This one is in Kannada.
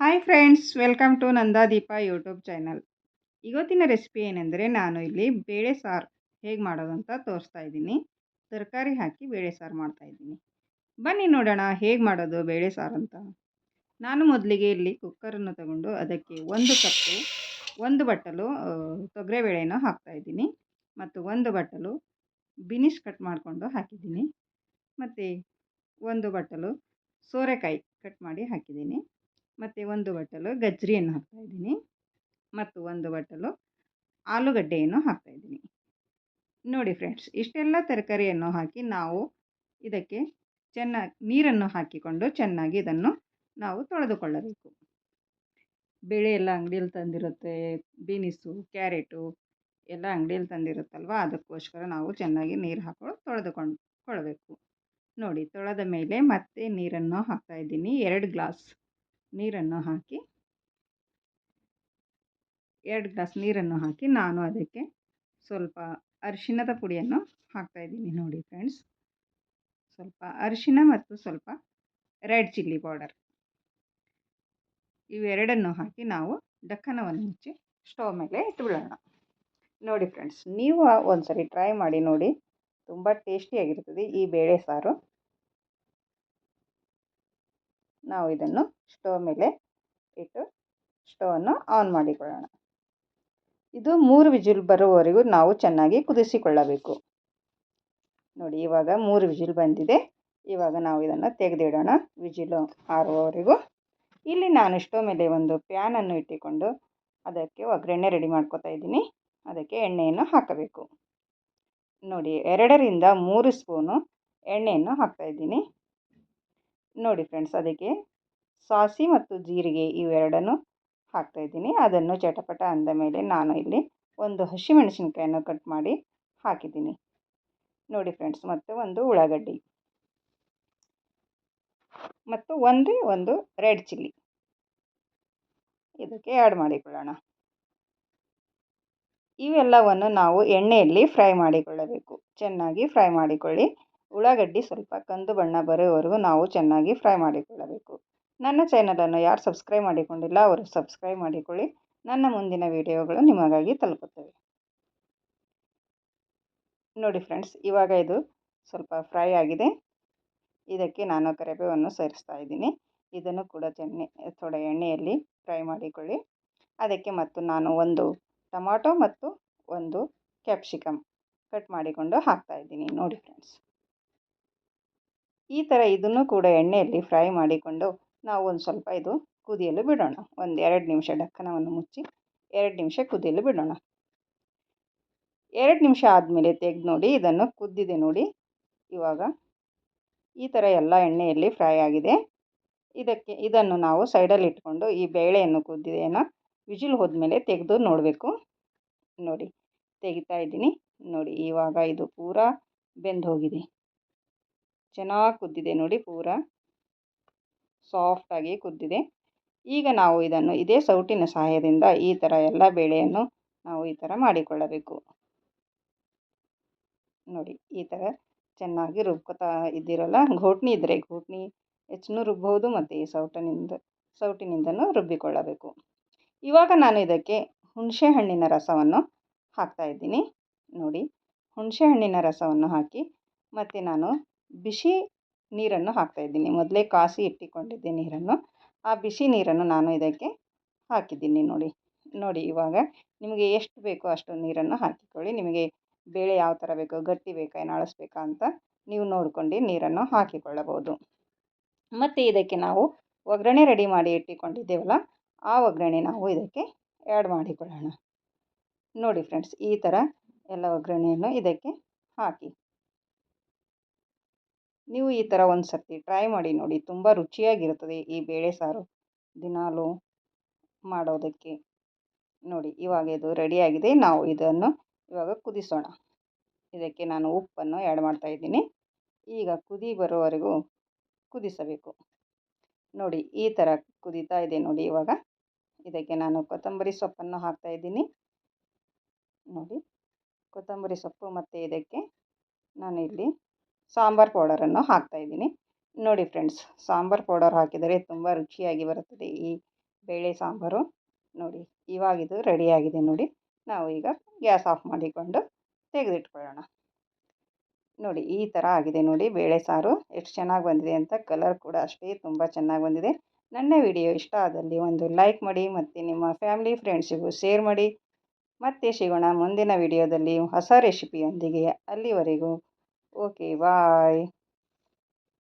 Hi friends welcome to Nandadeepa YouTube channel ಇವತ್ತಿನ ರೆಸಿಪಿ ಏನೆಂದರೆ ನಾನು ಇಲ್ಲಿ ಬೇಳೆ ಸಾರು ಹೇಗೆ ಮಾಡೋದು ಅಂತ ತೋರಿಸ್ತಾ ಇದ್ದೀನಿ. ತರಕಾರಿ ಹಾಕಿ ಬೇಳೆ ಸಾರು ಮಾಡ್ತಾಯಿದ್ದೀನಿ ಬನ್ನಿ ನೋಡೋಣ ಹೇಗೆ ಮಾಡೋದು ಬೇಳೆ ಸಾರು ಅಂತ. ನಾನು ಮೊದಲಿಗೆ ಇಲ್ಲಿ ಕುಕ್ಕರನ್ನು ತಗೊಂಡು ಅದಕ್ಕೆ ಒಂದು ಕಪ್ಪು, ಒಂದು ಬಟ್ಟಲು ತೊಗರೆಬೇಳೆನ ಹಾಕ್ತಾ ಇದ್ದೀನಿ. ಮತ್ತು ಒಂದು ಬಟ್ಟಲು ಬಿನಿಷ್ ಕಟ್ ಮಾಡಿಕೊಂಡು ಹಾಕಿದ್ದೀನಿ. ಮತ್ತು ಒಂದು ಬಟ್ಟಲು ಸೋರೆಕಾಯಿ ಕಟ್ ಮಾಡಿ ಹಾಕಿದ್ದೀನಿ. ಮತ್ತು ಒಂದು ಬಟ್ಟಲು ಗಜ್ಜರಿಯನ್ನು ಹಾಕ್ತಾ ಇದ್ದೀನಿ. ಮತ್ತು ಒಂದು ಬಟ್ಟಲು ಆಲೂಗಡ್ಡೆಯನ್ನು ಹಾಕ್ತಾಯಿದ್ದೀನಿ ನೋಡಿ ಫ್ರೆಂಡ್ಸ್ ಇಷ್ಟೆಲ್ಲ ತರಕಾರಿಯನ್ನು ಹಾಕಿ ನಾವು ಇದಕ್ಕೆ ಚೆನ್ನಾಗಿ ನೀರನ್ನು ಹಾಕಿಕೊಂಡು ಚೆನ್ನಾಗಿ ಇದನ್ನು ನಾವು ತೊಳೆದುಕೊಳ್ಳಬೇಕು. ಬೇಳೆ ಎಲ್ಲ ಅಂಗಡಿಯಲ್ಲಿ ತಂದಿರುತ್ತೆ, ಬೀನಿಸು, ಕ್ಯಾರೆಟು ಎಲ್ಲ ಅಂಗಡಿಯಲ್ಲಿ ತಂದಿರುತ್ತಲ್ವ? ಅದಕ್ಕೋಸ್ಕರ ನಾವು ಚೆನ್ನಾಗಿ ನೀರು ಹಾಕೊಂಡು ತೊಳೆದುಕೊಂಡು ಕೊಳ್ಳಬೇಕು. ನೋಡಿ, ತೊಳೆದ ಮೇಲೆ ಮತ್ತೆ ನೀರನ್ನು ಹಾಕ್ತಾಯಿದ್ದೀನಿ ಎರಡು ಗ್ಲಾಸ್ ನೀರನ್ನು ಹಾಕಿ ಎರಡು ಗ್ಲಾಸ್ ನೀರನ್ನು ಹಾಕಿ ನಾನು ಅದಕ್ಕೆ ಸ್ವಲ್ಪ ಅರಿಶಿಣದ ಪುಡಿಯನ್ನು ಹಾಕ್ತಾಯಿದ್ದೀನಿ ನೋಡಿ ಫ್ರೆಂಡ್ಸ್ ಸ್ವಲ್ಪ ಅರಿಶಿಣ ಮತ್ತು ಸ್ವಲ್ಪ ರೆಡ್ ಚಿಲ್ಲಿ ಪೌಡರ್ ಇವೆರಡನ್ನು ಹಾಕಿ ನಾವು ಡಕ್ಕನವನ್ನು ಮುಚ್ಚಿ ಸ್ಟವ್ ಮೇಲೆ ಇಟ್ಬಿಡೋಣ ನೋಡಿ ಫ್ರೆಂಡ್ಸ್ ನೀವು ಒಂದು ಸರಿ ಟ್ರೈ ಮಾಡಿ ನೋಡಿ, ತುಂಬ ಟೇಸ್ಟಿಯಾಗಿರ್ತದೆ ಈ ಬೇಳೆ ಸಾರು. ನಾವು ಇದನ್ನು ಸ್ಟವ್ ಮೇಲೆ ಇಟ್ಟು ಸ್ಟೋವನ್ನು ಆನ್ ಮಾಡಿಕೊಳ್ಳೋಣ. ಇದು ಮೂರು ವಿಜಿಲ್ ಬರುವವರೆಗೂ ನಾವು ಚೆನ್ನಾಗಿ ಕುದಿಸಿಕೊಳ್ಳಬೇಕು. ನೋಡಿ, ಇವಾಗ ಮೂರು ವಿಜಿಲ್ ಬಂದಿದೆ. ಇವಾಗ ನಾವು ಇದನ್ನು ತೆಗೆದಿಡೋಣ. ವಿಜಿಲು ಆರುವವರೆಗೂ. ಇಲ್ಲಿ ನಾನು ಸ್ಟವ್ ಮೇಲೆ ಒಂದು ಪ್ಯಾನನ್ನು ಇಟ್ಟುಕೊಂಡು ಅದಕ್ಕೆ ಒಗ್ಗರಣೆ ರೆಡಿ ಮಾಡ್ಕೋತಾ ಇದ್ದೀನಿ. ಅದಕ್ಕೆ ಎಣ್ಣೆಯನ್ನು ಹಾಕಬೇಕು. ನೋಡಿ, ಎರಡರಿಂದ ಮೂರು ಸ್ಪೂನು ಎಣ್ಣೆಯನ್ನು ಹಾಕ್ತಾಯಿದ್ದೀನಿ ನೋಡಿ ಫ್ರೆಂಡ್ಸ್ ಅದಕ್ಕೆ ಸಾಸಿ ಮತ್ತು ಜೀರಿಗೆ ಇವೆರಡನ್ನು ಹಾಕ್ತಾಯಿದ್ದೀನಿ ಅದನ್ನು ಚಟಪಟ ಅಂದ ಮೇಲೆ ನಾನು ಇಲ್ಲಿ ಒಂದು ಹಸಿಮೆಣಸಿನ್ಕಾಯನ್ನು ಕಟ್ ಮಾಡಿ ಹಾಕಿದ್ದೀನಿ. ನೋಡಿ ಫ್ರೆಂಡ್ಸ್ ಮತ್ತು ಒಂದು ಉಳ್ಳಾಗಡ್ಡಿ, ಮತ್ತು ಒಂದೇ ಒಂದು ರೆಡ್ ಚಿಲ್ಲಿ ಇದಕ್ಕೆ ಆ್ಯಡ್ ಮಾಡಿಕೊಳ್ಳೋಣ. ಇವೆಲ್ಲವನ್ನು ನಾವು ಎಣ್ಣೆಯಲ್ಲಿ ಫ್ರೈ ಮಾಡಿಕೊಳ್ಳಬೇಕು. ಚೆನ್ನಾಗಿ ಫ್ರೈ ಮಾಡಿಕೊಳ್ಳಿ. ಉಳ್ಳಾಗಡ್ಡಿ ಸ್ವಲ್ಪ ಕಂದು ಬಣ್ಣ ಬರೋವರೆಗೂ ನಾವು ಚೆನ್ನಾಗಿ ಫ್ರೈ ಮಾಡಿಕೊಳ್ಳಬೇಕು. ನನ್ನ ಚಾನಲನ್ನು ಯಾರು ಸಬ್ಸ್ಕ್ರೈಬ್ ಮಾಡಿಕೊಂಡಿಲ್ಲ ಅವರು ಸಬ್ಸ್ಕ್ರೈಬ್ ಮಾಡಿಕೊಳ್ಳಿ. ನನ್ನ ಮುಂದಿನ ವಿಡಿಯೋಗಳು ನಿಮಗಾಗಿ ತಲುಪುತ್ತವೆ. ನೋಡಿ ಫ್ರೆಂಡ್ಸ್, ಇವಾಗ ಇದು ಸ್ವಲ್ಪ ಫ್ರೈ ಆಗಿದೆ. ಇದಕ್ಕೆ ನಾನು ಕರಿಬೇವನ್ನು ಸೇರಿಸ್ತಾ ಇದ್ದೀನಿ. ಇದನ್ನು ಕೂಡ ಚೆನ್ನೆ ಥೋಡ ಎಣ್ಣೆಯಲ್ಲಿ ಫ್ರೈ ಮಾಡಿಕೊಳ್ಳಿ. ಅದಕ್ಕೆ ಮತ್ತು ನಾನು ಒಂದು ಟೊಮಾಟೊ ಮತ್ತು ಒಂದು ಕ್ಯಾಪ್ಸಿಕಮ್ ಕಟ್ ಮಾಡಿಕೊಂಡು ಹಾಕ್ತಾ ಇದ್ದೀನಿ. ನೋಡಿ ಫ್ರೆಂಡ್ಸ್. ಈ ಥರ ಇದನ್ನು ಕೂಡ ಎಣ್ಣೆಯಲ್ಲಿ ಫ್ರೈ ಮಾಡಿಕೊಂಡು ನಾವು ಒಂದು ಸ್ವಲ್ಪ ಇದು ಕುದಿಯಲು ಬಿಡೋಣ. ಒಂದು ಎರಡು ನಿಮಿಷ ಡಕ್ಕನವನ್ನು ಮುಚ್ಚಿ ಎರಡು ನಿಮಿಷ ಕುದಿಯಲು ಬಿಡೋಣ. ಎರಡು ನಿಮಿಷ ಆದಮೇಲೆ ತೆಗೆದು ನೋಡಿ, ಇದನ್ನು ಕುದ್ದಿದೆ ನೋಡಿ. ಇವಾಗ ಈ ಥರ ಎಲ್ಲ ಎಣ್ಣೆಯಲ್ಲಿ ಫ್ರೈ ಆಗಿದೆ. ಇದಕ್ಕೆ ಇದನ್ನು ನಾವು ಸೈಡಲ್ಲಿ ಇಟ್ಕೊಂಡು ಈ ಬೇಳೆಯನ್ನು ಕುದ್ದಿದೆಯನ್ನು ವಿಜಿಲ್ ಹೋದ್ಮೇಲೆ ತೆಗೆದು ನೋಡಬೇಕು. ನೋಡಿ, ತೆಗಿತಾ ಇದ್ದೀನಿ. ನೋಡಿ, ಇವಾಗ ಇದು ಪೂರಾ ಬೆಂದು ಹೋಗಿದೆ. ಚೆನ್ನಾಗಿ ಕುದ್ದಿದೆ ನೋಡಿ ಪೂರ. ಸಾಫ್ಟಾಗಿ ಕುದ್ದಿದೆ. ಈಗ ನಾವು ಇದನ್ನು ಇದೇ ಸೌಟಿನ ಸಹಾಯದಿಂದ ಈ ಥರ ಎಲ್ಲ ಬೇಳೆಯನ್ನು ನಾವು ಈ ಥರ ಮಾಡಿಕೊಳ್ಳಬೇಕು. ನೋಡಿ ಈ ಥರ ಚೆನ್ನಾಗಿ ರುಬ್ಕೋತಾ ಇದ್ದೀರಲ್ಲ? ಘೋಟ್ನಿ ಇದ್ದರೆ ಘೋಟ್ನಿ ಹೆಚ್ಚು ರುಬ್ಬೋದು ಮತ್ತು ಈ ಸೌಟನಿಂದ, ಸೌಟಿನಿಂದನೂ ರುಬ್ಬಿಕೊಳ್ಳಬೇಕು. ಇವಾಗ ನಾನು ಇದಕ್ಕೆ ಹುಣಸೆ ಹಣ್ಣಿನ ರಸವನ್ನು ಹಾಕ್ತಾಯಿದ್ದೀನಿ ನೋಡಿ ಹುಣಸೆ ಹಣ್ಣಿನ ರಸವನ್ನು ಹಾಕಿ ಮತ್ತು ನಾನು ಬಿಸಿ ನೀರನ್ನು ಹಾಕ್ತಾಯಿದ್ದೀನಿ ಮೊದಲೇ ಕಾಸಿ ಇಟ್ಟುಕೊಂಡಿದ್ದೆ ನೀರನ್ನು. ಆ ಬಿಸಿ ನೀರನ್ನು ನಾನು ಇದಕ್ಕೆ ಹಾಕಿದ್ದೀನಿ ನೋಡಿ. ನೋಡಿ ಇವಾಗ ನಿಮಗೆ ಎಷ್ಟು ಬೇಕೋ ಅಷ್ಟು ನೀರನ್ನು ಹಾಕಿಕೊಳ್ಳಿ. ನಿಮಗೆ ಬೇಳೆ ಯಾವ ಥರ ಬೇಕೋ, ಗಟ್ಟಿ ಬೇಕಾ, ಏನು ಅಳಿಸ್ಬೇಕಾ ಅಂತ ನೀವು ನೋಡ್ಕೊಂಡು ನೀರನ್ನು ಹಾಕಿಕೊಳ್ಳಬಹುದು. ಮತ್ತು ಇದಕ್ಕೆ ನಾವು ಒಗ್ಗರಣೆ ರೆಡಿ ಮಾಡಿ ಇಟ್ಟುಕೊಂಡಿದ್ದೇವಲ್ಲ, ಆ ಒಗ್ಗರಣೆ ನಾವು ಇದಕ್ಕೆ ಆ್ಯಡ್ ಮಾಡಿಕೊಳ್ಳೋಣ. ನೋಡಿ ಫ್ರೆಂಡ್ಸ್ ಈ ಥರ ಎಲ್ಲ ಒಗ್ಗರಣೆಯನ್ನು ಇದಕ್ಕೆ ಹಾಕಿ ನೀವು ಈ ಥರ ಒಂದು ಸರ್ತಿ ಟ್ರೈ ಮಾಡಿ ನೋಡಿ, ತುಂಬ ರುಚಿಯಾಗಿರುತ್ತದೆ ಈ ಬೇಳೆ ಸಾರು. ದಿನಾಲೂ ಮಾಡೋದಕ್ಕೆ ನೋಡಿ, ಇವಾಗ ಇದು ರೆಡಿಯಾಗಿದೆ ನಾವು ಇದನ್ನು ಇವಾಗ ಕುದಿಸೋಣ. ಇದಕ್ಕೆ ನಾನು ಉಪ್ಪನ್ನು ಆ್ಯಡ್ ಮಾಡ್ತಾಯಿದ್ದೀನಿ ಈಗ ಕುದಿ ಬರೋವರೆಗೂ ಕುದಿಸಬೇಕು. ನೋಡಿ, ಈ ಥರ ಕುದೀತಾ ಇದೆ ನೋಡಿ ಇವಾಗ. ಇದಕ್ಕೆ ನಾನು ಕೊತ್ತಂಬರಿ ಸೊಪ್ಪನ್ನು ಹಾಕ್ತಾ ಇದ್ದೀನಿ. ನೋಡಿ, ಕೊತ್ತಂಬರಿ ಸೊಪ್ಪು ಮತ್ತು ಇದಕ್ಕೆ ನಾನು ಇಲ್ಲಿ ಸಾಂಬಾರು ಪೌಡರನ್ನು ಹಾಕ್ತಾಯಿದ್ದೀನಿ ನೋಡಿ ಫ್ರೆಂಡ್ಸ್, ಸಾಂಬಾರು ಪೌಡರ್ ಹಾಕಿದರೆ ತುಂಬ ರುಚಿಯಾಗಿ ಬರುತ್ತದೆ ಈ ಬೇಳೆ ಸಾಂಬಾರು. ನೋಡಿ ಇವಾಗಿದು ರೆಡಿಯಾಗಿದೆ ನೋಡಿ. ನಾವು ಈಗ ಗ್ಯಾಸ್ ಆಫ್ ಮಾಡಿಕೊಂಡು ತೆಗೆದಿಟ್ಕೊಳ್ಳೋಣ. ನೋಡಿ, ಈ ಥರ ಆಗಿದೆ ನೋಡಿ ಬೇಳೆ ಸಾರು. ಎಷ್ಟು ಚೆನ್ನಾಗಿ ಬಂದಿದೆ ಅಂತ ಕಲರ್ ಕೂಡ ಅಷ್ಟೇ ತುಂಬ ಚೆನ್ನಾಗಿ ಬಂದಿದೆ. ನನ್ನ ವಿಡಿಯೋ ಇಷ್ಟ ಆದಲ್ಲಿ ಒಂದು ಲೈಕ್ ಮಾಡಿ ಮತ್ತು ನಿಮ್ಮ ಫ್ಯಾಮಿಲಿ ಫ್ರೆಂಡ್ಸಿಗೂ ಶೇರ್ ಮಾಡಿ. ಮತ್ತೆ ಸಿಗೋಣ ಮುಂದಿನ ವಿಡಿಯೋದಲ್ಲಿ ಹೊಸ ರೆಸಿಪಿಯೊಂದಿಗೆ. ಅಲ್ಲಿವರೆಗೂ ஓகே பாய்